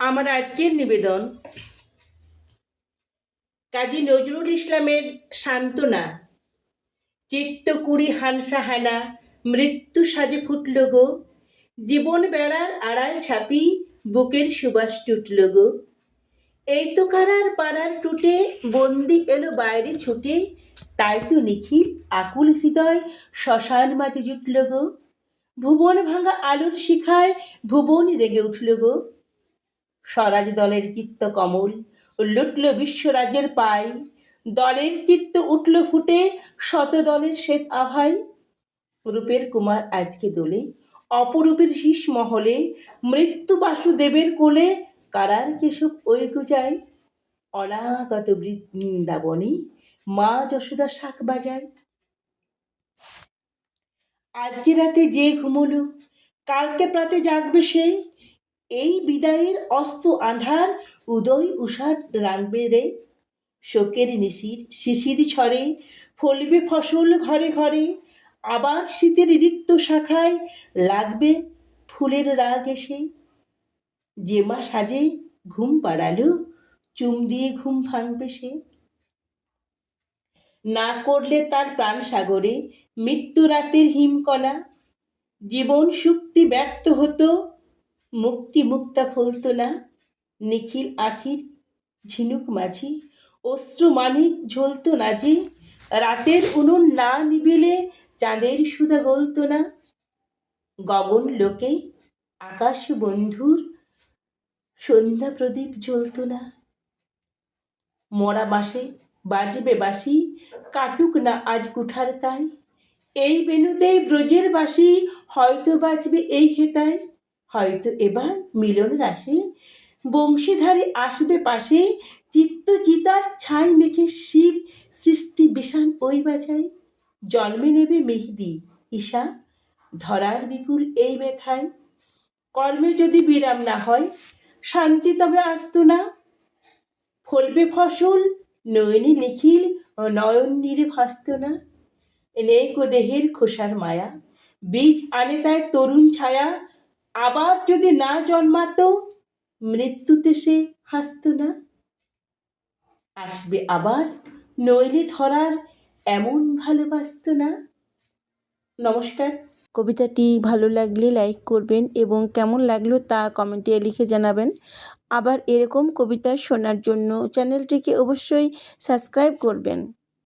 আমার আজকের নিবেদন, কাজী নজরুল ইসলামের সান্ত্বনা, চিত্তকুড়ি হানসাহানা, মৃত্যু সাজে ফুটল গো, জীবন বেড়ার আড়াল ছাপি বুকের সুবাস টুটল গো। এই তো কারার পাড়ার টুটে, বন্দি এলো বাইরে ছুটে, তাই তো নিখিল আকুল হৃদয় শ্মশান মাঝে জুটল গো। ভুবন ভাঙা আলোর শিখায় ভুবন রেগে উঠল গো। স্বরাজ দলের চিত্ত কমল, লুটল বিশ্বরাজ্যের পাই। দলের চিত্ত উঠল ফুটে শত দলের শ্বেত আভাই রূপের কুমার আজকে দোলে, অপরূপের শীষ মহলে, মৃত্যু বাসুদেবের কোলে, কারার কেশব ওই গুজায় অনাগত বৃন্দাবনে মা যশোদা শাক বাজায়। আজকে রাতে যে ঘুমলো, কালকে প্রাতে জাগবে সে এই বিদায়ের অস্ত আধার উদয় উষার রাঙবে রে। শোকের নিশির শিশির ছড়ে, ফলবে ফসল ঘরে ঘরে, আবার শীতের রিক্ত শাখায় লাগবে ফুলের রাগ এসে। যে মা সাজে ঘুম পাড়ালো, চুম দিয়ে ঘুম ভাঙবে সে। না করলে তার প্রাণ সাগরে, মৃত্যু রাতের হিমকলা। জীবন শক্তি ব্যর্থ হতো মুক্তি মুক্তা ফলতো না নিখিল আখির, ঝিনুক মাঝি, অশ্রু মানিক ঝলতো না যে রাতের উনুন না নিবিলে চাঁদের সুদা গলতো না গগন লোকে, আকাশ বন্ধুর, সন্ধ্যা প্রদীপ জ্বলতো না মরা মাসে বাজবে বাসি কাটুক না আজ কুঠার তাই, এই বেনুতেই ব্রজের বাসি হয়তো বাজবে এই হেতায় হয়তো এবার মিলন রাশে বংশীধারী আসবে পাশে চিত্ত চিতার ছাই মেখে শিব সৃষ্টি বিষাণ ওই বাজায় জন্মে নেবে মেহেদি, ঈশা, ধরার বিপুল এই ব্যথায় কর্মে যদি বিরাম না হয়, শান্তি তবে আসতো না। ফলবে ফসল, নয়নি নিখিল, নয়ন নীরে ভাসত না। নেই কো দেহের খোসার মায়া, বীজ আনে তাই তরুণ ছায়া আবার যদি না জন্মাতো, মৃত্যুতে সে হাসত না? আসবে আবার নইলে ধরার এমন ভালোবাসত না? নমস্কার। কবিতাটি ভালো লাগলে লাইক করবেন এবং কেমন লাগল তা কমেন্টে লিখে জানাবেন। আবার এরকম কবিতা শোনার জন্য চ্যানেলটিকে অবশ্যই সাবস্ক্রাইব করবেন।